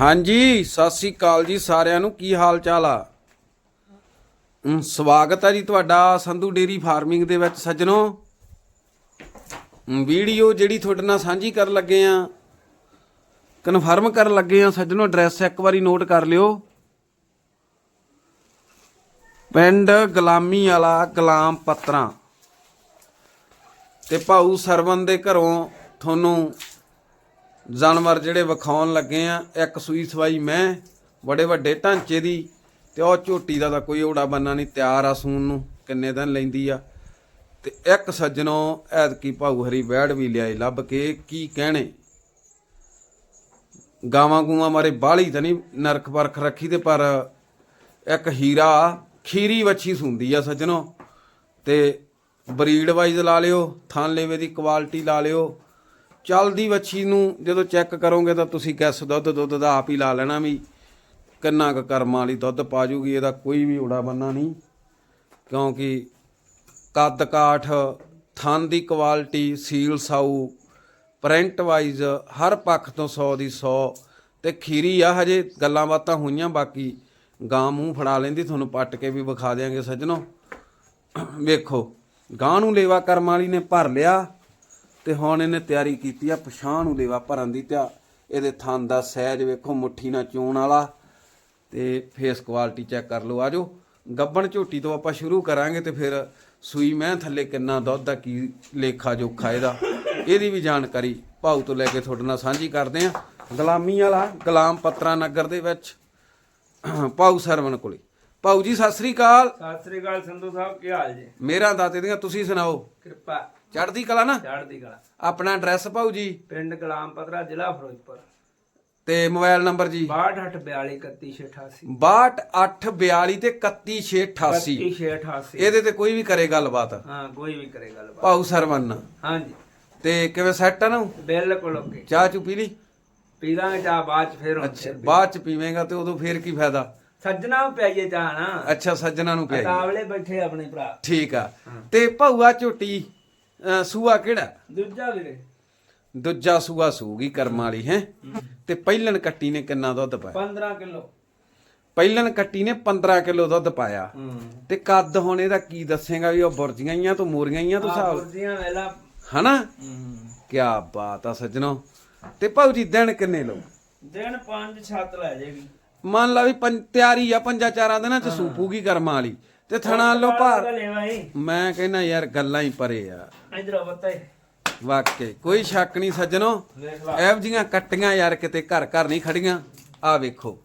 ਹਾਂਜੀ ਸਤਿ ਸ੍ਰੀ ਅਕਾਲ ਜੀ ਸਾਰਿਆਂ ਨੂੰ। ਕੀ ਹਾਲ ਚਾਲ ਆ? ਹਮ, ਸਵਾਗਤ ਹੈ ਜੀ ਤੁਹਾਡਾ ਸੰਧੂ ਡੇਰੀ ਫਾਰਮਿੰਗ ਦੇ ਵਿੱਚ ਸੱਜਣੋ। ਹਮ, ਵੀਡੀਓ ਜਿਹੜੀ ਤੁਹਾਡੇ ਨਾਲ ਸਾਂਝੀ ਕਰਨ ਲੱਗੇ ਆ ਕਨਫਰਮ ਕਰਨ ਲੱਗੇ ਆ ਸੱਜਣੋ ਐਡਰੈਸ ਇੱਕ ਵਾਰੀ ਨੋਟ ਕਰ ਲਿਓ। ਪਿੰਡ ਗੁਲਾਮੀ ਵਾਲਾ ਗੁਲਾਮ ਪੱਤਰਾਂ। ਤੇ ਭਾਊ ਸਰਵਨ ਦੇ ਘਰੋਂ ਤੁਹਾਨੂੰ ਜਾਨਵਰ ਜਿਹੜੇ ਵਿਖਾਉਣ ਲੱਗੇ ਆ, ਇੱਕ ਸੂਈ ਸਵਾਈ ਮੈਂ, ਬੜੇ ਵੱਡੇ ਢਾਂਚੇ ਦੀ, ਤੇ ਉਹ ਝੋਟੀ ਦਾ ਤਾਂ ਕੋਈ ਓੜਾ ਬੰਨਾ ਨਹੀਂ, ਤਿਆਰ ਆ ਸੂਣ ਨੂੰ, ਕਿੰਨੇ ਦਿਨ ਲੈਂਦੀ ਆ। ਤੇ ਇੱਕ ਸੱਜਣੋਂ ਐਤਕੀ ਭਾਊ ਹਰੀ ਵੈੜ ਵੀ ਲਿਆਏ, ਲੱਭ ਕੇ ਕੀ ਕਹਿਣੇ। ਗਾਵਾਂ ਗੂਆਂ ਮਾਰੇ ਬਾਹਲੀ ਤਾਂ ਨਹੀਂ ਨਰਕ ਪਰਖ ਰੱਖੀ ਤੇ, ਪਰ ਇੱਕ ਹੀਰਾ, ਖੀਰੀ ਵੱਛੀ ਸੁੰਦੀ ਆ ਸੱਜਣੋ, ਤੇ ਬਰੀਡ ਵਾਈਜ਼ ਲਾ ਲਿਓ, ਥਾਂ ਲੇਵੇ ਦੀ ਕੁਆਲਿਟੀ ਲਾ ਲਿਓ ਚੱਲਦੀ ਵੱਛੀ ਨੂੰ ਜਦੋਂ ਚੈੱਕ ਕਰੋਗੇ ਤਾਂ ਤੁਸੀਂ ਗੈਸ ਦੁੱਧ ਦੁੱਧ ਦਾ ਆਪ ਹੀ ਲਾ ਲੈਣਾ ਵੀ ਕਿੰਨਾ ਕੁ ਕਰਮਾਂ ਵਾਲੀ ਦੁੱਧ ਪਾ ਜੂਗੀ, ਇਹਦਾ ਕੋਈ ਵੀ ਉੜਾ ਬੰਨਾ ਨਹੀਂ। ਕਿਉਂਕਿ ਕੱਦ ਕਾਠ, ਥਣ ਦੀ ਕੁਆਲਿਟੀ, ਸੀਲ ਸਾਊ, ਪ੍ਰਿੰਟ ਵਾਈਜ਼ ਹਰ ਪੱਖ ਤੋਂ 100 ਦੀ 100 ਤੇ ਖੀਰੀ ਆ ਹਜੇ, ਗੱਲਾਂ ਬਾਤਾਂ ਹੋਈਆਂ, ਬਾਕੀ ਗਾਂ ਮੂੰਹ ਫੜਾ ਲੈਂਦੀ, ਤੁਹਾਨੂੰ ਪੱਟ ਕੇ ਵੀ ਵਿਖਾ ਦਿਆਂਗੇ ਸੱਜਣੋ। ਵੇਖੋ, ਗਾਂ ਨੂੰ ਲੇਵਾ ਕਰਮ ਵਾਲੀ ਨੇ ਭਰ ਲਿਆ। ਤੇ ਹੁਣ ਇਹਨੇ ਤਿਆਰੀ ਕੀਤੀ ਆ ਪਛਾਣ ਨੂੰ ਲੇਵਾ ਭਰਨ ਦੀ ਤੇ ਇਹਦੇ ਥਣ ਦਾ ਸਾਈਜ਼ ਵੇਖੋ ਮੁੱਠੀ ਨਾਲ ਚੋਣ ਵਾਲਾ ਤੇ ਫੇਸ ਕੁਆਲਿਟੀ ਚੈੱਕ ਕਰ ਲਓ। ਆਜੋ ਗੱਬਣ ਝੋਟੀ ਤੋਂ ਆਪਾਂ ਸ਼ੁਰੂ ਕਰਾਂਗੇ ਤੇ ਫਿਰ ਸੂਈ ਮੈਂ ਥੱਲੇ ਕਿੰਨਾ ਦੁੱਧ ਦਾ ਕੀ ਲੇਖਾ ਜੋਖਾ ਇਹਦਾ। ਇਹਦੀ ਵੀ ਜਾਣਕਾਰੀ ਭਾਊ ਤੋਂ ਲੈ ਕੇ ਤੁਹਾਡੇ ਨਾਲ ਸਾਂਝੀ ਕਰਦੇ ਆ। ਗੁਲਾਮੀ ਵਾਲਾ ਗੁਲਾਮ ਪੱਤਰਾ ਨਗਰ ਦੇ ਵਿੱਚ ਭਾਊ ਸਰਵਣ ਕੋਲੇ। ਭਾਊ ਜੀ ਸਤਿ ਸ੍ਰੀ ਅਕਾਲ। ਸਤਿ ਸ੍ਰੀ ਅਕਾਲ ਸੰਧੂ ਸਾਹਿਬ ਕੀ ਹਾਲ ਜੀ? ਮੇਰਾ ਦਾਤੇ ਦੀਆਂ ਤੁਸੀਂ ਸੁਣਾਓ? ਕਿਰਪਾ। ਚੜ੍ਹਦੀ ਕਲਾ ਨਾ? ਚੜ੍ਹਦੀ ਕਲਾ। ਆਪਣਾ ਐਡਰੈਸ ਭਾਊ ਜੀ। ਪਿੰਡ ਕਲਾਮ ਪਤਰਾ ਜ਼ਿਲ੍ਹਾ ਫਿਰੋਜ਼ਪੁਰ। ਤੇ ਮੋਬਾਈਲ ਨੰਬਰ ਜੀ। 6282311688 62842 ਤੇ 31688 31688 ਇਹਦੇ ਤੇ ਕੋਈ ਵੀ ਕਰੇ ਗੱਲਬਾਤ। ਹਾਂ ਕੋਈ ਵੀ ਕਰੇ ਗੱਲ ਭਾਊ ਸਰਵਨ। ਹਾਂਜੀ। ਤੇ ਕਿਵੇਂ ਸੈੱਟ ਆ ਨਾ? ਬਿਲਕੁਲ ਓਕੇ ਚਾਹ ਚੁ ਪੀ ਲਈ? ਪੀਲਾਂਗੇ ਚਾਹ ਬਾਅਦ ਚ ਫੇਰ ਅੱਛਾ ਬਾਅਦ ਚ ਪੀਵੇਂਗਾ ਤੇ ਉਦੋਂ ਫੇਰ ਕੀ ਫਾਇਦਾ? ਸੱਜਣਾ ਨੂੰ ਪਿਆਈਏ ਚਾਹ ਨਾ। ਅੱਛਾ ਸੱਜਣਾ ਨੂੰ ਪਿਆਈ ਤਾਵਲੇ ਬੈਠੇ ਆਪਣੇ ਭਰਾ। ਠੀਕ ਆ। ਤੇ ਭਾਊਆ ਝੋਟੀ ਅਹ, ਸੂਆ ਕਿਹੜਾ? ਦੂਜਾ ਵੀਰੇ। ਦੂਜਾ ਸੂਆ ਸੂਗੀ ਕਰਮ ਵਾਲੀ ਹੈ? ਤੇ ਪਹਿਲਣ ਕੱਟੀ ਨੇ ਕਿੰਨਾ ਦੁੱਧ ਪਾਇਆ? 15 ਕਿਲੋ। ਪਹਿਲਣ ਕੱਟੀ ਨੇ 15 ਕਿਲੋ ਦੁੱਧ ਪਾਇਆ। ਹੂੰ। ਤੇ ਕੱਦ ਹੁਣ ਇਹਦਾ ਕੀ ਦੱਸੇਗਾ ਵੀ ਉਹ ਬੁਰਜੀਆਂ ਹੀ ਆ ਤੂੰ ਮੋਰੀਆਂ ਹੀ ਆ ਤੂੰ ਹਿਸਾਬ ਕੁਰਸੀਆਂ ਵੇਲਾ। ਹਨਾ? ਹੂੰ। ਕੀ ਬਾਤ ਆ ਸੱਜਣੋ। ਤੇ ਭਾਊ ਜੀ ਦਿਨ ਕਿੰਨੇ ਲਓ? ਦਿਨ 5 7 ਲੈ ਜਾਏਗੀ। ਮੰਨ ਲਾ ਵੀ ਪੰਜ ਤਿਆਰੀ ਆ ਪੰਜਾਂ ਚਾਰਾਂ ਦਿਨਾਂ ਚ ਸੂਪੂਗੀ ਕਰਮਾਂ ਵਾਲੀ। ਤੇ ਥਣਾ ਲੋ ਭਾਰ। ਮੈਂ ਕਹਿੰਦਾ ਯਾਰ ਗੱਲਾਂ ਹੀ ਪਰੇ ਆ। ਇਧਰ ਬਤਾਏ ਵਾਕਈ ਕੋਈ ਸ਼ੱਕ ਨਹੀਂ ਸੱਜਣੋ। ਐਵ ਜੀਆਂ ਕੱਟੀਆਂ ਯਾਰ ਕਿਤੇ ਘਰ ਘਰ ਨਹੀਂ ਖੜੀਆਂ। ਆ ਵੇਖੋ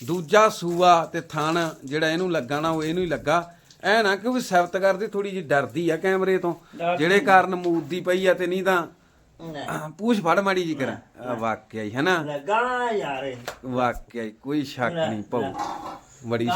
ਦੂਜਾ ਸੂਆ ਤੇ ਥਣ ਜਿਹੜਾ ਇਹਨੂੰ ਲੱਗਾ ਨਾ ਉਹ ਇਹਨੂੰ ਹੀ ਲੱਗਾ। ਐ ਨਾ ਕਿ ਉਹ ਵੀ ਸਿਫਤ ਕਰਦੀ ਥੋੜੀ ਜਿਹੀ ਡਰਦੀ ਆ ਕੈਮਰੇ ਤੋਂ। ਜਿਹੜੇ ਕਾਰਨ ਮੂਦਦੀ ਪਈ ਆ ਤੇ ਨਹੀਂ ਤਾਂ ਪੂਛ ਫੜ ਮਾੜੀ ਜੀ ਕਰਾਂ। ਵਾਕਿਆ ਹੀ ਹੈਨਾ? ਲੱਗਾ ਯਾਰ ਵਾਕਿਆ ਹੀ ਕੋਈ ਸ਼ੱਕ ਨਹੀਂ ਪਾਉ ਬੜੀ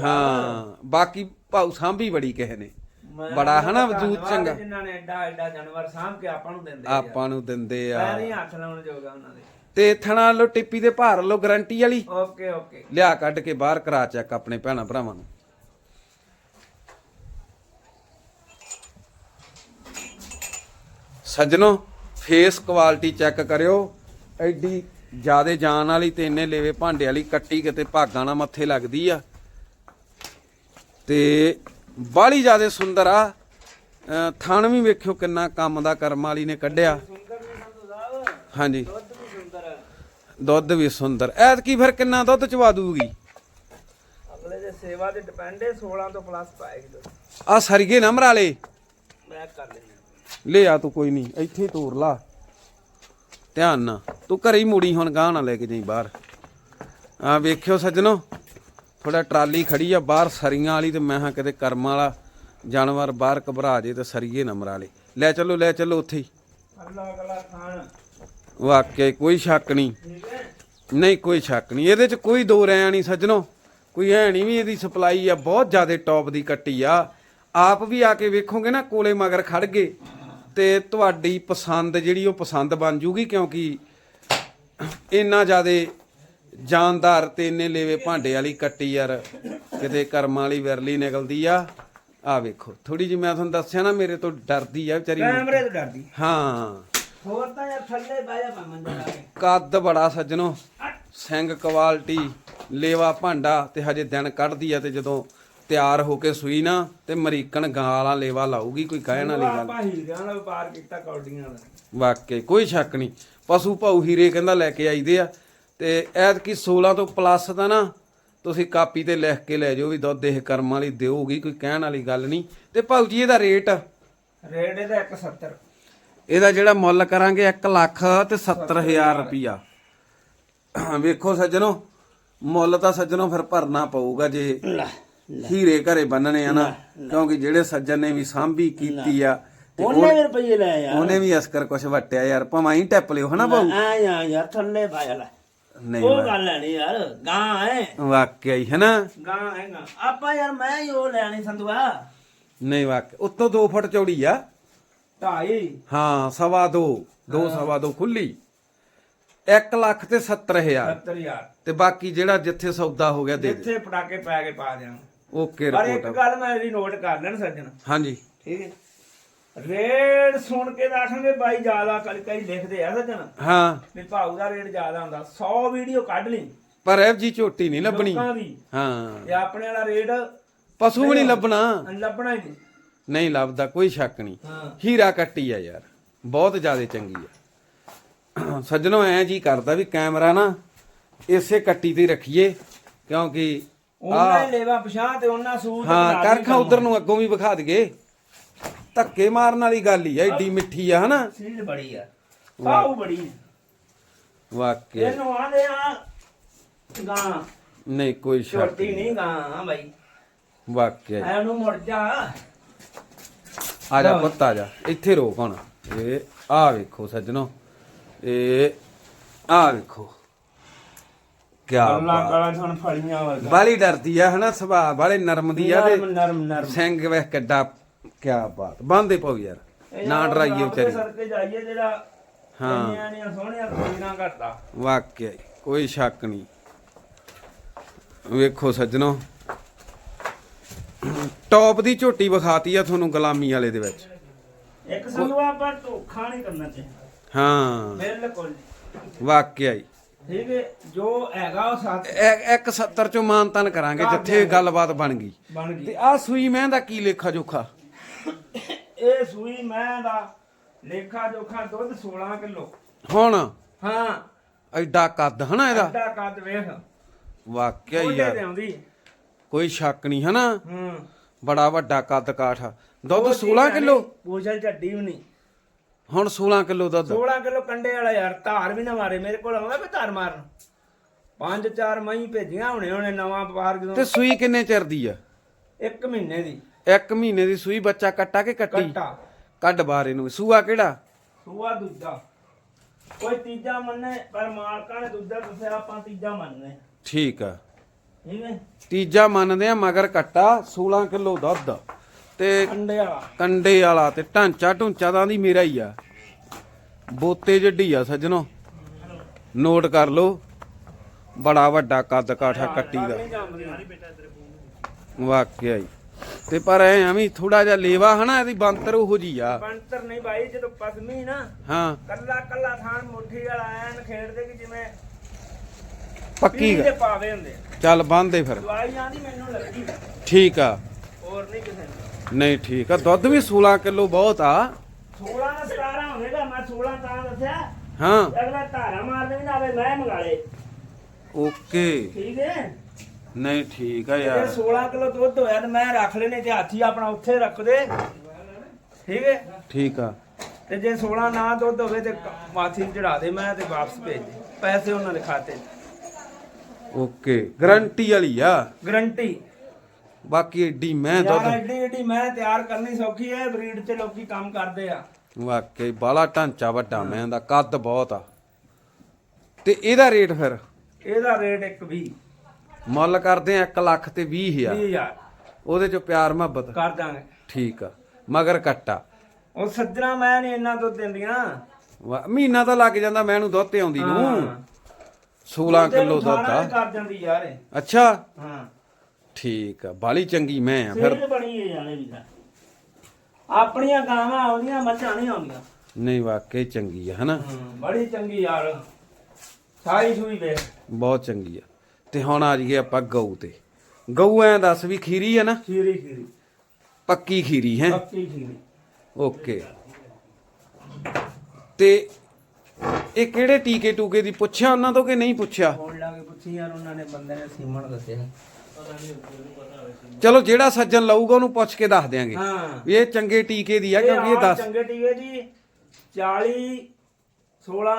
ਹਾਂ ਬਾਕੀ ਭਾਊ ਸਾਂਭੀ ਬੜੀ ਕਿਸੇ ਨੇ। ਬੜਾ ਹਨਾ ਵਜੂਦ ਚੰਗਾ। ਜਿਨ੍ਹਾਂ ਨੇ ਐਡਾ ਐਡਾ ਜਾਨਵਰ ਸਾਂਭ ਕੇ ਆਪਾਂ ਨੂੰ ਦਿੰਦੇ ਆ। ਆਪਾਂ ਨੂੰ ਦਿੰਦੇ ਆ। ਪੈਰੀ ਹੱਥ ਲਾਉਣ ਜੋਗਾ ਉਹਨਾਂ ਦੇ। ਤੇ ਥਣਾ ਲੋ ਟਿੱਪੀ ਦੇ ਭਾਰ ਲੋ ਗਰੰਟੀ ਵਾਲੀ। Okay okay. ਲਿਆ ਕੱਢ ਕੇ ਬਾਹਰ ਕਰਾ ਚੈੱਕ ਆਪਣੇ ਭੈਣਾਂ ਭਰਾਵਾਂ ਨੂੰ। ਸੱਜਣੋ ਫੇਸ ਕੁਆਲਿਟੀ ਚੈੱਕ ਕਰਿਓ। ਐਡੀ ਜਿਆਦੇ ਜਾਨ ਵਾਲੀ ਤੇ ਇੰਨੇ ਲੇਵੇ ਭਾਂਡੇ ਵਾਲੀ ਕੱਟੀ ਕਿਤੇ ਭਾਗਾਂ ਨਾਲ ਮੱਥੇ ਲੱਗਦੀ ਆ। ਤੇ ਬਾਲੀ ਜਿਆਦੇ ਸੁੰਦਰ ਆ। ਥਣ ਵੀ ਵੇਖਿਓ ਕਿੰਨਾ ਕੰਮ ਦਾ ਕਰਮ ਵਾਲੀ ਨੇ ਕੱਢਿਆ। ਹਾਂਜੀ। ਦੁੱਧ ਵੀ ਸੁੰਦਰ। ਦੁੱਧ ਵੀ ਸੁੰਦਰ ਐਤਕੀ ਫਿਰ ਕਿੰਨਾ ਦੁੱਧ ਚਵਾ ਦੂਗੀ? ਅਗਲੇ ਦੇ ਸੇਵਾ ਤੇ ਡਿਪੈਂਡ ਹੈ 16 ਤੋਂ ਪਲੱਸ ਪਾਏਗੀ ਦੁੱਧ। ਆ ਸਰਗੇ ਨੰਬਰ ਵਾਲੇ ਮੈਂ ਕਰ ਲੈਣਾ ਲੈ ਆ ਤੂੰ ਕੋਈ ਨਹੀਂ ਇੱਥੇ ਤੋਰ ਲਾ। ਧਿਆਨ ਨਾਲ। ਤੂੰ ਘਰੇ ਹੀ ਮੁੜੀ ਹੁਣ ਗਾਂ ਨਾ ਲੈ ਕੇ ਜਾਈ ਬਾਹਰ। ਆ ਵੇਖਿਓ ਸੱਜਣੋ। ਥੋੜਾ ਟਰਾਲੀ ਖੜੀ ਆ, ਬਾਹਰ ਸਰੀਆਂ ਵਾਲੀ ਤੇ ਮੈਂ ਹਾਂ ਕਿਤੇ ਕਰਮ ਵਾਲਾ। ਜਾਨਵਰ ਬਾਹਰ ਘਬਰਾ ਜੇ ਤੇ ਸਰੀਏ ਨੰਬਰ ਵਾਲੇ ਲੈ। ਚੱਲੋ ਲੈ ਚੱਲੋ ਉੱਥੇ ਹੀ। ਅੱਲਾ ਅਗਲਾ ਖਾਣ ਵਾਕਿਆ ਹੀ ਕੋਈ ਸ਼ੱਕ ਨਹੀਂ। ਨਹੀਂ, ਕੋਈ ਸ਼ੱਕ ਨਹੀਂ। ਇਹਦੇ ਚ ਕੋਈ ਦੋ ਰਿਆਂ ਨਹੀਂ ਸੱਜਣੋ। ਕੋਈ ਹੈ ਨਹੀਂ ਵੀ ਇਹਦੀ ਸਪਲਾਈ ਆ, ਬਹੁਤ ਜ਼ਿਆਦਾ ਟੌਪ ਦੀ ਕੱਟੀ ਆ। ਆਪ ਵੀ ਆ ਕੇ ਵੇਖੋਗੇ ਨਾ, ਕੋਲੇ ਮਗਰ ਖੜ ਗਏ। ਤੇ ਤੁਹਾਡੀ ਪਸੰਦ ਜਿਹੜੀ ਉਹ ਪਸੰਦ ਬਣ ਜੂਗੀ ਕਿਉਂਕਿ ਇੰਨਾ ਜ਼ਿਆਦਾ ਜਾਨਦਾਰ ਤੇ ਇੰਨੇ ਲੇਵੇ ਭਾਂਡੇ ਵਾਲੀ ਕੱਟੀ ਯਾਰ ਕਿਤੇ ਕਰਮਾਂ ਵਾਲੀ ਵਿਰਲੀ ਨਿਕਲਦੀ ਆ। ਆ ਵੇਖੋ ਥੋੜੀ ਜਿਹੀ ਮੈਂ ਤੁਹਾਨੂੰ ਦੱਸਿਆ ਨਾ ਮੇਰੇ ਤੋਂ ਡਰਦੀ ਆ ਵਿਚਾਰੀ ਕੈਮਰੇ ਤੋਂ ਡਰਦੀ। ਹਾਂ। ਹੋਰ ਤਾਂ ਯਾਰ ਥੱਲੇ ਬਹਿ ਜਾ ਮੰਜਾ ਲਾ ਕੇ। ਕੱਦ ਬੜਾ ਸੱਜਣੋ। ਸਿੰਘ ਕੁਆਲਿਟੀ ਲੇਵਾ ਭਾਂਡਾ ਤੇ ਹਜੇ ਦਿਨ ਕੱਢਦੀ ਆ ਤੇ ਜਦੋਂ ਤਿਆਰ ਹੋ ਕੇ ਸੂਈ ਨਾ ਤੇ ਅਮਰੀਕਨ ਗਾਂ ਵਾਲਾ ਲੇਵਾ ਲਾਊਗੀ ਕੋਈ ਕਹਿਣ ਵਾਲੀ ਗੱਲ। ਆਪਾਂ ਹੀਰਿਆਂ ਦਾ ਵਪਾਰ ਕੀਤਾ ਕੌਡੀਆਂ ਦਾ ਵਾਕਈ ਕੋਈ ਸ਼ੱਕ ਨਹੀਂ। ਪਸ਼ੂ ਭਾਊ ਹੀਰੇ ਕਹਿੰਦਾ ਲੈ ਕੇ ਆਈਦੇ ਆ। ਤੇ ਐਤਕੀ 16 ਤੋਂ ਪਲੱਸ ਦਾ ਨਾ ਤੁਸੀਂ ਕਾਪੀ ਤੇ ਲਿਖ ਕੇ ਲੈ ਜਾਓ ਵੀ ਦੁੱਧ ਇਹ ਕਰਮ ਵਾਲੀ ਦੇਊਗੀ ਕੋਈ ਕਹਿਣ ਵਾਲੀ ਗੱਲ ਨਹੀਂ। ਤੇ ਭਾਊ ਜੀ ਇਹਦਾ ਰੇਟ ਰੇਟ ਇਹਦਾ 170 ਇਹਦਾ ਜਿਹੜਾ ਮੁੱਲ ਕਰਾਂਗੇ 1 ਲੱਖ ਤੇ 70000 ਰੁਪਿਆ ਵੇਖੋ ਸੱਜਣੋ ਮੁੱਲ ਤਾਂ ਸੱਜਣੋ ਫਿਰ ਭਰਨਾ ਪਊਗਾ ਜੇ ਹੀਰੇ ਘਰੇ ਬੰਨਣੇ ਆ ਨਾ ਕਿਉਂਕਿ ਜਿਹੜੇ ਸੱਜਣ ਨੇ ਵੀ ਸਾਂਭੀ ਕੀਤੀ ਆ ਉਹਨੇ ਵੀ ਰੁਪਏ ਲੈ ਯਾਰ ਉਹਨੇ ਵੀ ਅਸਕਰ ਕੁਛ ਵਟਿਆ ਯਾਰ ਭਾਵੇਂ ਹੀ ਟੱਪ ਲਿਓ ਹਨਾ ਭਾਊ ਆ ਯਾਰ ਥੱਲੇ ਪਾਇਆ ਲੈ। ਨਹੀਂ ਉਹ ਗੱਲ ਹੈ ਨਹੀਂ ਯਾਰ ਗਾਂ ਹੈ। ਵਾਕਿਆ ਹੀ ਹਨਾ? ਗਾਂ ਹੈਗਾ ਆਪਾਂ ਯਾਰ ਮੈਂ ਹੀ ਉਹ ਲੈਣੀ ਸੰਧੂਆ। ਨਹੀਂ ਵਾਕਿਆ ਉੱਤੋਂ 2 ਫੁੱਟ ਚੌੜੀ ਆ। ਢਾਈ। ਹਾਂ ਸਵਾ 2 2 ਸਵਾ 2 ਖੁੱਲੀ। 1 ਲੱਖ ਤੇ 70000 70000 ਤੇ ਬਾਕੀ ਜਿਹੜਾ ਜਿੱਥੇ ਸੌਦਾ ਹੋ ਗਿਆ ਦੇ ਦੇ। ਜਿੱਥੇ ਪਟਾਕੇ ਪੈ ਕੇ ਪਾ ਦਿਆਂ ਓਕੇ ਪਰ ਇੱਕ ਰਿਪੋਰਟ। ਗੱਲ ਮੈਂ ਇਹਦੀ ਨੋਟ ਕਰ ਲੈਣ ਸੱਜਣ। ਹਾਂਜੀ। ਠੀਕ ਹੈ। ਰੇਟ ਸੁਣ ਕੇ ਆਖਾਂਗੇ ਬਾਈ ਜ਼ਿਆਦਾ ਕਈ ਕਈ ਲਿਖਦੇ ਆ ਸੱਜਣ। ਹਾਂ। ਵੀ ਭਾਊ ਦਾ ਰੇਟ ਜ਼ਿਆਦਾ ਹੁੰਦਾ। 100 ਵੀਡੀਓ ਕੱਢ ਲਈ। ਪਰ ਇਹ ਜੀ ਝੋਟੀ ਨਹੀਂ ਲੱਭਣੀ। ਲੋਕਾਂ ਦੀ। ਹਾਂ। ਤੇ ਆਪਣੇ ਵਾਲਾ ਰੇਟ ਪਸ਼ੂ ਵੀ ਨਹੀਂ ਲੱਭਣਾ। ਲੱਭਣਾ। ਹੀ ਨਹੀਂ। ਨਹੀਂ ਲੱਭਦਾ ਕੋਈ ਸ਼ੱਕ ਨਹੀਂ। ਹਾਂ। ਹੀਰਾ ਕੱਟੀ ਆ ਯਾਰ। ਬਹੁਤ ਜ਼ਿਆਦਾ ਚੰਗੀ ਆ। ਸੱਜਣੋ ਐ ਜੀ ਕਰਦਾ ਵੀ ਕੈਮਰਾ ਨਾ ਇਸੇ ਕੱਟੀ ਤੇ ਰੱਖੀਏ ਕਿਉਂਕਿ ਉਹਨਾਂ ਹੀ ਲੇਵਾ ਪਛਾਂ ਤੇ ਉਹਨਾਂ ਸੂਟ ਹਾਂ ਕਰਖਾ ਉਧਰ ਨੂੰ ਅੱਗੋਂ ਵੀ ਵਿਖਾ ਦਈਏ। ਧੱਕੇ ਮਾਰਨ ਵਾਲੀ ਗੱਲ ਹੀ ਆ ਏਡੀ ਮਿੱਠੀ ਆ ਹਨਾ? ਸੀਲ ਬੜੀ ਆ। ਭਾਊ ਬੜੀ ਆ। ਵਾਕਿਆ। ਇਹਨੂੰ ਆਂਦੇ ਆ ਗਾਂ। ਨਹੀਂ ਕੋਈ ਸ਼ੱਕ ਛੋਟੀ ਨਹੀਂ। ਗਾਂ ਬਾਈ। ਵਾਕਿਆ ਐ ਮੁੜ ਜਾ। ਆ ਜਾ ਪੁੱਤ ਆ ਜਾ। ਇੱਥੇ ਰੋਕ ਹੁਣ। ਇਹ ਆ ਵੇਖੋ ਸੱਜਣੋ। ਇਹ ਆ ਵੇਖੋ। ਕੀ ਅੱਲਾ ਗਾਲਾਂ ਸੁਣ ਫਲੀਆਂ ਵਰਗਾ ਬਾਲੀ ਡਰਦੀ ਆ ਹਨਾ ਸੁਭਾਅ। ਬਾਲੇ ਨਰਮ ਦੀ ਆ ਨਰਮ ਤੇ ਨਰਮ ਨਰਮ। ਸਿੰਘ ਵੇਖ ਕਿੱਡਾ ਕੀ ਬਾਤ ਬੰਦੇ ਪਾਉ ਯਾਰ। ਨਾ ਡਰਾਈਏ ਵਿਚਾਰੀ। ਸਦਕੇ ਜਾਈਏ ਜਿਹੜਾ ਹਾਂ। ਇੰਨੀਆਂ ਸੋਹਣੀਆਂ ਤਸਵੀਰਾਂ ਘਟਦਾ ਵਾਕਿਆ ਕੋਈ ਸ਼ੱਕ ਨਹੀਂ। ਵੇਖੋ ਸੱਜਣੋ। ਟੌਪ ਦੀ ਝੋਟੀ ਵਿਖਾਤੀ ਆ ਤੁਹਾਨੂੰ ਗੁਲਾਮੀ ਵਾਲੇ ਦੇ ਵਿੱਚ। ਇੱਕ ਸੰਗਵਾ ਪਰ ਧੋਖਾ ਨਹੀਂ ਕਰਨਾ ਚਾਹੀਦਾ। ਹਾਂ। ਬਿਲਕੁਲ। ਵਾਕਿਆ ਹੀ ਠੀਕ ਹੈ ਜੋ ਹੈਗਾ ਉਹ ਸੱਚ ਇੱਕ- ਇੱਕ 70 ਚੋਂ ਮਾਨਤਨ ਕਰਾਂਗੇ ਜਿੱਥੇ ਗੱਲਬਾਤ ਬਣ ਗਈ। ਬਣ ਗਈ। ਤੇ ਆ ਸੂਈ ਮੈਂ ਦਾ ਕੀ ਲੇਖਾ ਜੋਖਾ ਇਹ ਸੂਈ ਮੈਂ ਦਾ ਲੇਖਾ ਜੋਖਾ ਦੁੱਧ 16 ਕਿਲੋ। ਹੁਣ? ਹਾਂ। ਐਡਾ ਕੱਦ ਹਨਾ ਇਹਦਾ? ਅੱਡਾ ਕੱਦ ਵੇਖ। ਵਾਕਿਆ ਹੀ ਉਹਦੇ ਤੇ ਯਾਰ ਆਉਂਦੀ। ਕੋਈ ਸ਼ੱਕ ਨਹੀਂ ਹਨਾ? ਹੂੰ। ਬੜਾ ਵੱਡਾ ਕੱਦ ਕਾਠ। ਆ। ਦੁੱਧ 16 ਕਿਲੋ? ਪੂਜਲ ਝੱਡੀ ਵੀ ਨਹੀਂ। ਹੁਣ 16 ਕਿਲੋ ਦੁੱਧ? 16 ਕਿਲੋ ਕੰਡੇ ਵਾਲਾ ਯਾਰ ਧਾਰ ਵੀ ਨਾ ਮਾਰੇ। ਮੇਰੇ ਕੋਲ ਆਉਂਦਾ ਵੀ ਧਾਰ ਮਾਰਨ? ਪੰਜ ਚਾਰ ਮਹੀਂ ਭੇਜੀਆਂ ਹੁਣੇ ਹੁਣੇ ਨਵਾਂ ਵਪਾਰ ਤੇ ਸੂਈ ਕਿੰਨੇ ਚਿਰ ਦੀ ਆ? ਇੱਕ ਮਹੀਨੇ ਦੀ। ਇੱਕ ਮਹੀਨੇ ਦੀ ਸੂਈ ਬੱਚਾ ਕੱਟਾ ਕੇ ਕੱਟੀ? ਕੱਟਾ। ਕੱਢ ਬਾਹਰ ਇਹਨੂੰ ਸੂਆ ਕਿਹੜਾ? ਸੂਆ ਦੂਜਾ। ਕੋਈ ਤੀਜਾ ਮੰਨੇ ਪਰ ਮਾਲਕਾਂ ਨੇ ਦੂਜਾ ਦੱਸਿਆ ਆਪਾਂ ਤੀਜਾ ਮੰਨਨੇ ਠੀਕ ਆ। ਠੀਕ ਹੈ? ਤੀਜਾ ਮੰਨਦੇ ਆ ਮਗਰ ਕੱਟਾ 16 ਕਿਲੋ ਦੁੱਧ। ਤੇ ਕੰਡੇ ਵਾਲਾ। ਕੰਡੇ ਵਾਲਾ ਤੇ ਢਾਂਚਾ ਢੁੰਚਾ ਦਾ ਦੀ ਮੇਰਾ ਹੀ ਆ। ਬੋਤੇ ਜੱਡੀ ਆ ਸੱਜਣੋ। ਨੋਟ ਕਰ ਲਓ। ਬੜਾ ਵੱਡਾ ਕੱਦ ਕਾਠਾ ਕੱਟੀ ਦਾ। ਵਾਕਿਆ ਹੀ। ਤੇ ਪਰ ਐ ਐਵੇਂ ਥੋੜਾ ਜਿਹਾ ਲੇਵਾ ਹਨਾ ਇਹਦੀ ਬੰਤਰ ਉਹੋ ਜੀ ਆ। ਬੰਤਰ ਨਹੀਂ ਬਾਈ ਜਦੋਂ ਪਦਮੀ ਨਾ ਹਾਂ। ਕੱਲਾ ਕੱਲਾ ਥਾਨ ਮੁੱਠੀ ਵਾਲਾ ਐਨ ਖੇਡਦੇ ਕਿ ਜਿਵੇਂ ਪੱਕੀ ਦੇ। ਪਾਵੇ ਹੁੰਦੇ। ਚੱਲ ਬੰਦੇ ਫਿਰ। ਦਵਾਈ ਆਂਦੀ ਮੈਨੂੰ ਲੱਗੀ। ਠੀਕ ਆ। ਹੋਰ ਨਹੀਂ ਕਿਸੇ ਨੂੰ। ਨਹੀਂ ਠੀਕ ਆ ਦੁੱਧ ਵੀ 16 ਕਿਲੋ ਬਹੁਤ ਆ। 16 ਦਾ 17 ਹੋਵੇਗਾ ਮੈਂ 16 ਤਾਂ ਦੱਸਿਆ। ਹਾਂ। ਅਗਲਾ ਧਾਰਾ ਮਾਰਦੇ ਵੀ ਨਾ ਆਵੇ ਮੈਂ ਮੰਗਾ ਲੇ ਓਕੇ। ਠੀਕ ਹੈ। ਨਹੀਂ ਠੀਕ ਆ ਯਾਰ। 16 ਕਿਲੋ ਦੁੱਧ ਹੋਇਆ ਤੇ ਮੈਂ ਰੱਖ ਲੈਨੇ ਤੇ ਹਾਥੀ ਆਪਣਾ ਉੱਥੇ ਰੱਖ ਦੇ। ਠੀਕ ਹੈ? ਠੀਕ ਆ। ਤੇ ਜੇ 16 ਨਾ ਦੁੱਧ ਹੋਵੇ ਤੇ ਮਾਥੀ ਚੜਾ ਦੇ ਮੈਂ ਤੇ ਵਾਪਸ ਭੇਜ ਦੇ। ਪੈਸੇ ਉਹਨਾਂ ਦੇ ਖਾਤੇ 'ਚ। ਓਕੇ ਗਰੰਟੀ ਵਾਲੀ ਆ। ਗਰੰਟੀ। ਬਾਕੀ ਏਡੀ ਮੈਂ ਯਾਰ ਦੁੱਧ ਐਡੀ ਐਡੀ ਮੈਂ ਤਿਆਰ ਕਰਨੀ ਸੌਖੀ ਹੈ ਬਰੀਡ 'ਚ ਲੋਕੀ ਕੰਮ ਕਰਦੇ ਆ। ਵਾਕਈ ਬਾਲਾ ਢਾਂਚਾ ਵੱਡਾ ਮੈਂ ਦਾ ਕੱਦ ਬਹੁਤ ਆ। ਤੇ ਇਹਦਾ ਰੇਟ ਫਿਰ? ਇਹਦਾ ਰੇਟ ਇੱਕ ਵੀ ਮੁੱਲ ਕਰਦੇ ਆ 1 ਲੱਖ ਤੇ 20 ਹਜ਼ਾਰ। 20000 ਉਹਦੇ ਚ ਪਿਆਰ ਮੁਹੱਬਤ। ਕਰ ਦਾਂਗੇ। ਠੀਕ ਆ। ਮਗਰ ਕੱਟਾ। ਉਹ ਸੱਜਣਾ ਮੈਂ ਨਹੀਂ ਇੰਨਾ ਦੁੱਧ ਦਿੰਦੀਆਂ। ਵਾ- ਮਹੀਨਾ ਤਾਂ ਲੱਗ ਜਾਂਦਾ ਮੈਨੂੰ ਦੁੱਧ ਤੇ ਆਉਂਦੀ ਨੂੰ। 16 ਕਿਲੋ ਦੁੱਧ ਆ। ਕਰ ਜਾਂਦੀ ਯਾਰ ਇਹ। ਅੱਛਾ। ਹਾਂ। ਠੀਕ ਆ। ਬਾਲੀ ਚੰਗੀ ਮੈਂ ਆ ਫਿਰ ਬਣੀ ਹੈ ਜਾਣੇ ਵੀ ਤਾਂ। ਆਪਣੀਆਂ ਗਾਵਾਂ ਆਉਂਦੀਆਂ ਮੱਝਾਂ ਨਹੀਂ ਆਉਂਦੀਆਂ। ਨਹੀਂ ਵਾਕਈ ਚੰਗੀ ਆ ਹਨਾ? ਬੜੀ ਚੰਗੀ ਯਾਰ। ਸਾਈ ਸੂਈ ਵੇ ਬਹੁਤ ਚੰਗੀ ਆ। ਤੇ ਹੁਣ ਆ ਜੀਏ ਆਪਾਂ ਗਊ ਤੇ। ਗਊ ਐ ਦੱਸ ਵੀ ਖੀਰੀ ਆ ਨਾ? ਖੀਰੀ ਖੀਰੀ। ਪੱਕੀ ਖੀਰੀ ਹੈ? ਪੱਕੀ ਖੀਰੀ। ਓਕੇ। ਤੇ ਇਹ ਕਿਹੜੇ ਟੀਕੇ ਟੂਕੇ ਦੀ ਪੁੱਛਿਆ ਉਹਨਾਂ ਤੋਂ ਕਿ ਨਹੀਂ ਪੁੱਛਿਆ? ਫੋਨ ਲਾ ਕੇ ਪੁੱਛੀ ਯਾਰ ਉਹਨਾਂ ਨੇ ਬੰਦੇ ਨੇ ਸੀਮਣ ਦੱਸਿਆ ਚਲੋ ਜਿਹੜਾ ਸੱਜਣ ਲਊਗਾ ਉਹਨੂੰ ਪੁੱਛ ਕੇ ਦੱਸ ਦਿਆਂਗੇ। ਹਾਂ। ਵੀ ਇਹ ਚੰਗੇ ਟੀਕੇ ਦੀ ਆ ਕਿਉਂਕਿ ਇਹ ਦੱਸ ਚੰਗੇ ਟੀਕੇ ਜੀ 40 16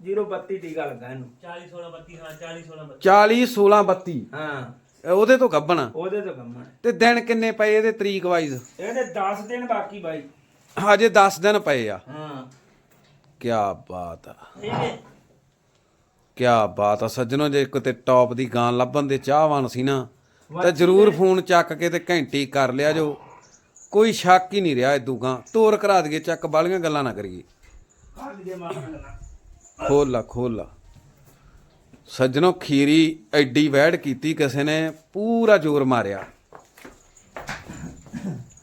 032 ਟੀਕਾ ਲੱਗਾ ਇਹਨੂੰ। 40 16 32 ਹਾਂ 40 16 40 16 32 ਹਾਂ। ਉਹਦੇ ਤੋਂ ਗੱਬਣਾ। ਉਹਦੇ ਤੋਂ ਕੰਮਣ ਤੇ ਦਿਨ ਕਿੰਨੇ ਪਏ ਇਹਦੇ ਤਰੀਕ ਵਾਈਜ਼? ਇਹਦੇ 10 ਦਿਨ ਬਾਕੀ ਬਾਈ। ਹਜੇ 10 ਦਿਨ ਪਏ ਆ। ਹਾਂ। ਕੀ ਬਾਤ ਆ। ਕੀ ਬਾਤ ਆ। ਸੱਜਣੋ ਜੇ ਕਿਤੇ ਟੌਪ ਦੀ ਗਾਂ ਲੱਭਣ ਦੇ ਚਾਹਵਾਨ ਸੀ ਨਾ ਤਾਂ ਜਰੂਰ ਫੋਨ ਚੱਕ ਕੇ ਤੇ ਘੰਟੀ ਕਰ ਲਿਆ ਜੋ। ਕੋਈ ਸ਼ੱਕ ਹੀ ਨਹੀਂ ਰਿਹਾ ਇਦੂ ਗਾਂ ਤੋਰ ਕਰਾ ਦਈਏ ਚੱਕ ਬਾਲੀਆਂ ਗੱਲਾਂ ਨਾ ਕਰੀਏ। ਕੱਲ ਦੇ ਮਾਰਨਾ ਖੋਲ ਲਾ ਖੋਲ ਲਾ। ਸੱਜਣੋ ਖੀਰੀ ਐਡੀ ਵੈੜ ਕੀਤੀ ਕਿਸੇ ਨੇ ਪੂਰਾ ਜ਼ੋਰ ਮਾਰਿਆ।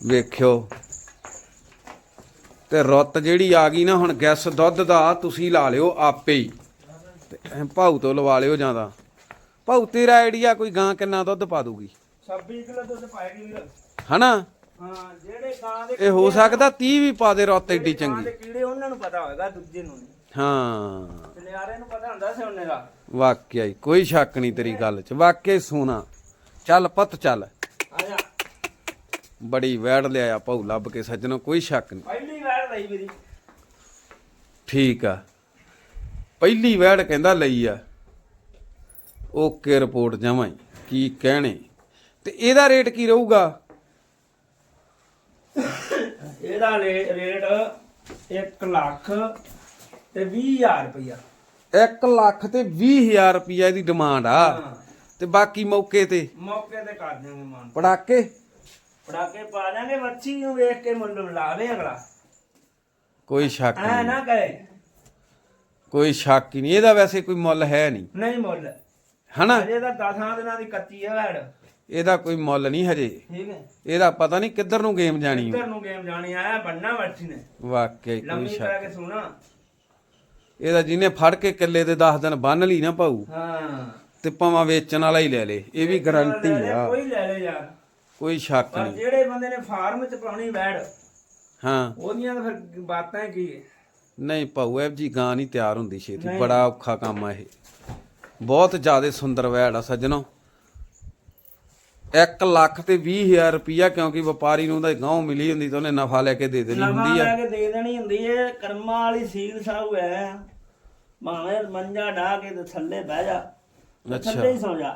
ਵੇਖਿਓ ਤੇ ਰੁੱਤ ਜਿਹੜੀ ਆ ਗਈ ਨਾ ਹੁਣ ਗੈਸ ਦੁੱਧ ਦਾ ਤੁਸੀਂ ਲਾ ਲਿਓ ਆਪੇ ਹੀ। ਤੇ ਐਂ ਭਾਊ ਤੋਂ ਲਵਾ ਲਿਓ ਜਾਂਦਾ ਭਾਊ ਤੇਰਾ ਆਈਡੀਆ ਕੋਈ ਗਾਂ ਕਿੰਨਾ ਦੁੱਧ ਪਾ ਦੂਗੀ 26 ਕਿਲੋ ਦੁੱਧ ਪਾਏਗੀ ਵੀਰ। ਹਨਾ? ਹਾਂ ਜਿਹੜੇ ਕਾਂ ਦੇ ਇਹ ਹੋ ਸਕਦਾ 30 ਵੀ ਪਾ ਦੇ ਰੁੱਤ ਐਡੀ ਚੰਗੀ। ਕੀੜੇ ਉਹਨਾਂ ਨੂੰ ਪਤਾ ਹੋਏਗਾ ਦੂਜੇ ਨੂੰ ਨਹੀਂ। ਹਾਂ। ਸੁਨਿਆਰੇ ਨੂੰ ਪਤਾ ਹੁੰਦਾ ਸੀ ਉਹਨੇ ਦਾ। ਵਾਕਿਆ ਹੀ ਕੋਈ ਸ਼ੱਕ ਨਹੀਂ ਤੇਰੀ ਗੱਲ 'ਚ। ਵਾਕਿਆ ਹੀ ਸੋਨਾ। ਚੱਲ ਪੁੱਤ ਚੱਲ। ਆ ਜਾ। ਬੜੀ ਵੈੜ ਲਿਆਇਆ ਭਾਊ ਲੱਭ ਕੇ ਸੱਜਣੋ ਕੋਈ ਸ਼ੱਕ ਨਹੀਂ। ਪਹਿਲੀ ਵਾਰ ਲਈ ਮੇਰੀ। ਠੀਕ ਆ। ਪਹਿਲੀ ਵੈੜ ਕਹਿੰਦਾ ਲਈ ਆ। ਓਕੇ ਰਿਪੋਰਟ ਜਮਾਂ ਹੀ। ਕੀ ਕਹਿਣੇ। ਤੇ ਇਹਦਾ ਰੇਟ ਕੀ ਰਹੂਗਾ? ਇਹਦਾ ਰੇਟ 1 ਲੱਖ ਤੇ 20000 ਰੁਪਇਆ 1 ਲੱਖ ਤੇ 20000 ਰੁਪਈਆ ਇਹਦੀ ਡਿਮਾਂਡ ਆ। ਹਾਂ। ਤੇ ਬਾਕੀ ਮੌਕੇ ਤੇ? ਮੌਕੇ ਤੇ ਕਰ ਦਿਆਂਗੇ ਮਾਨ ਪੜਾਕੇ? ਪੜਾਕੇ ਪਾ ਦਾਂਗੇ ਮੱਛੀ ਨੂੰ ਵੇਖ ਕੇ ਮੁੱਲ ਲਾਵੇ ਅਗਲਾ। ਕੋਈ ਸ਼ੱਕ ਐ ਨਹੀਂ। ਨਾ ਕਹੇ। ਕੋਈ ਸ਼ੱਕ ਹੀ ਨਹੀਂ। ਇਹਦਾ ਵੈਸੇ ਕੋਈ ਮੁੱਲ ਹੈ ਨਹੀਂ। ਨਹੀਂ ਮੁੱਲ। ਹਨਾ? ਅਜੇ ਤਾਂ 10 ਦਿਨਾਂ ਦੀ ਕੱਚੀ ਹੈ ਵੈੜ ਇਹਦਾ ਕੋਈ ਮੁੱਲ ਨਹੀਂ ਹਜੇ। ਠੀਕ ਹੈ। ਇਹਦਾ ਪਤਾ ਨਹੀਂ ਕਿੱਧਰ ਨੂੰ ਗੇਮ ਜਾਣੀ ਇੱਧਰ ਨੂੰ ਗੇਮ ਜਾਣੀ ਆਇਆ ਬੰਨਾ ਮੱਛੀ ਨੇ। ਵਾਕਿਆ ਹੀ ਕੋਈ ਲੰਮੀ ਸ਼ੱਕ ਕਰਕੇ ਸੁਣਾ ਇਹਦਾ ਜਿਹਨੇ ਫੜ ਕੇ ਕਿੱਲੇ ਦੇ 10 ਦਿਨ ਬੰਨ ਲਈ ਨਾ ਭਾਊ ਹਾਂ। ਤੇ ਭਾਵੇਂ ਵੇਚਣ ਵਾਲਾ ਹੀ ਲੈ ਲੇ ਇਹ ਵੀ ਗਾਰੰਟੀ ਆ। ਕੋਈ ਲੈ ਲੈ ਯਾਰ। ਕੋਈ ਸ਼ੱਕ ਪਰ ਨਹੀਂ। ਜਿਹੜੇ ਬੰਦੇ ਨੇ ਫਾਰਮ ਚ ਪਾਉਣੀ ਵੈੜ ਹਾਂ। ਉਹਦੀਆਂ ਤਾਂ ਫਿਰ ਬਾਤਾਂ ਕੀ ਹੈ? ਨਹੀਂ ਭਾਊ ਇਹ ਜੀ ਗਾਂ ਨਹੀਂ ਤਿਆਰ ਹੁੰਦੀ ਛੇਤੀ। ਬੜਾ ਔਖਾ ਕੰਮ ਆ ਇਹ। ਬਹੁਤ ਜ਼ਿਆਦਾ ਸੁੰਦਰ ਵੈੜ ਆ ਸੱਜਣੋ। 1 ਲੱਖ ਤੇ 20000 ਰੁਪਈਆ ਕਿਉਂਕਿ ਵਪਾਰੀ ਨੂੰ ਉਹਦਾ ਗਾਂ ਮਿਲੀ ਹੁੰਦੀ ਤਾਂ ਉਹਨੇ ਨਫਾ ਲੈ ਕੇ ਦੇ ਦੇਣੀ ਹੁੰਦੀ ਲੈ ਆ ਕੇ ਦੇ ਦੇਣੀ ਹੁੰਦੀ ਏ ਕਰਮਾਂ ਵਾਲੀ ਸੀਲ ਸਾਹੂ ਹੈ ਭਾਵੇਂ ਮੰਜਾ ਢਾ ਕੇ ਤੇ ਥੱਲੇ ਬਹਿ ਜਾ ਤੇ ਅੱਛਾ। ਥੱਲੇ ਹੀ ਸੌ ਜਾ।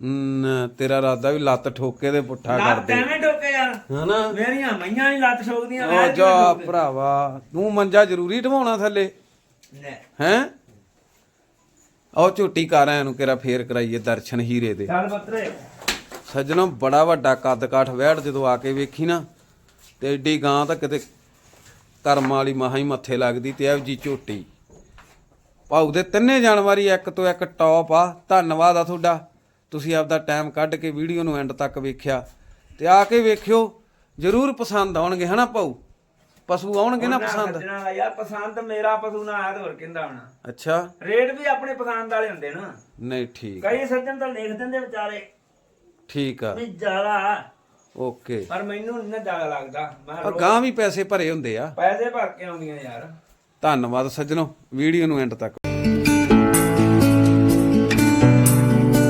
ਨ, ਤੇਰਾ ਰਾਦਾ ਵੀ ਲੱਤ ਠੋਕੇ ਦੇ ਪੁੱਠਾ ਕਰ ਲੱਤ ਦੇ ਐਵੇਂ ਠੋਕੇ ਯਾਰ ਹਨਾ? ਮੇਰੀਆਂ ਮਈਆਂ ਨਹੀਂ ਲੱਤ ਆ ਜਾ? ਭਰਾਵਾ ਤੂੰ ਮੰਜਾ ਜ਼ਰੂਰੀ ਢਵਾਉਣਾ ਥੱਲੇ? ਹੈਂ? ਆਓ ਝੋਟੀ ਕਰ ਨੂੰ ਕਿਰਾ ਫੇਰ ਕਰਾਈਏ ਦਰਸ਼ਨ ਹੀਰੇ ਦੇ। ਚੱਲ ਬੱਤਰੇ। ਸੱਜਣੋ ਬੜਾ ਵੱਡਾ ਕੱਦ ਕਾਠ ਵਹਿੜ ਜਦੋਂ ਆ ਕੇ ਵੇਖੀ ਨਾ ਤੇ ਏਡੀ ਗਾਂ ਤਾਂ ਕਿਤੇ ਕਰਮ ਵਾਲੀ ਮਹਾ ਹੀ ਮੱਥੇ ਲੱਗਦੀ ਤੇ ਇਹ ਜੀ ਝੋਟੀ। ਭਾਉ ਦੇ ਤਿੰਨੇ ਜਾਨਵਾਰੀ ਇੱਕ ਤੋਂ ਇੱਕ ਟੌਪ ਆ। ਧੰਨਵਾਦ ਆ ਤੁਹਾਡਾ। ਤੁਸੀਂ ਆਪਦਾ ਟਾਈਮ ਕੱਢ ਕੇ ਵੀਡੀਓ ਨੂੰ ਐਂਡ ਤੱਕ ਵੇਖਿਆ। ਤੇ ਆ ਕੇ ਵੇਖਿਓ ਜ਼ਰੂਰ ਪਸੰਦ ਆਉਣਗੇ ਹਨਾ ਭਾਉ? ਪਸ਼ੂ ਆਉਣਗੇ ਨਾ ਪਸੰਦ? ਯਾਰ ਪਸੰਦ ਮੇਰਾ ਪਸ਼ੂ ਨਾ ਆਇਆ ਤਾਂ ਹੋਰ ਕਿੰਦਾ ਆਉਣਾ? ਅੱਛਾ। ਰੇਟ ਵੀ ਆਪਣੇ ਪਸੰਦ ਵਾਲੇ ਹੁੰਦੇ ਨਾ। ਨਹੀਂ ਠੀਕ ਕਈ ਸੱਜਣ ਤਾਂ ਲਿਖ ਦਿੰਦੇ ਵਿਚਾਰੇ। ਠੀਕ ਆ। ਵੀ ਜ਼ਿਆਦਾ ਓਕੇ। ਪਰ ਮੈਨੂੰ ਨਹੀਂ ਨਾ ਜ਼ਿਆਦਾ ਲੱਗਦਾ। ਮੈਂ ਕਿਹਾ ਗਾਂ ਵੀ ਪੈਸੇ ਭਰੇ ਹੁੰਦੇ ਆ। ਪੈਸੇ ਭਰ ਕੇ ਆਉਂਦੀਆਂ ਯਾਰ। ਧੰਨਵਾਦ ਸੱਜਣੋ ਵੀਡੀਓ ਨੂੰ ਐਂਡ ਤੱਕ।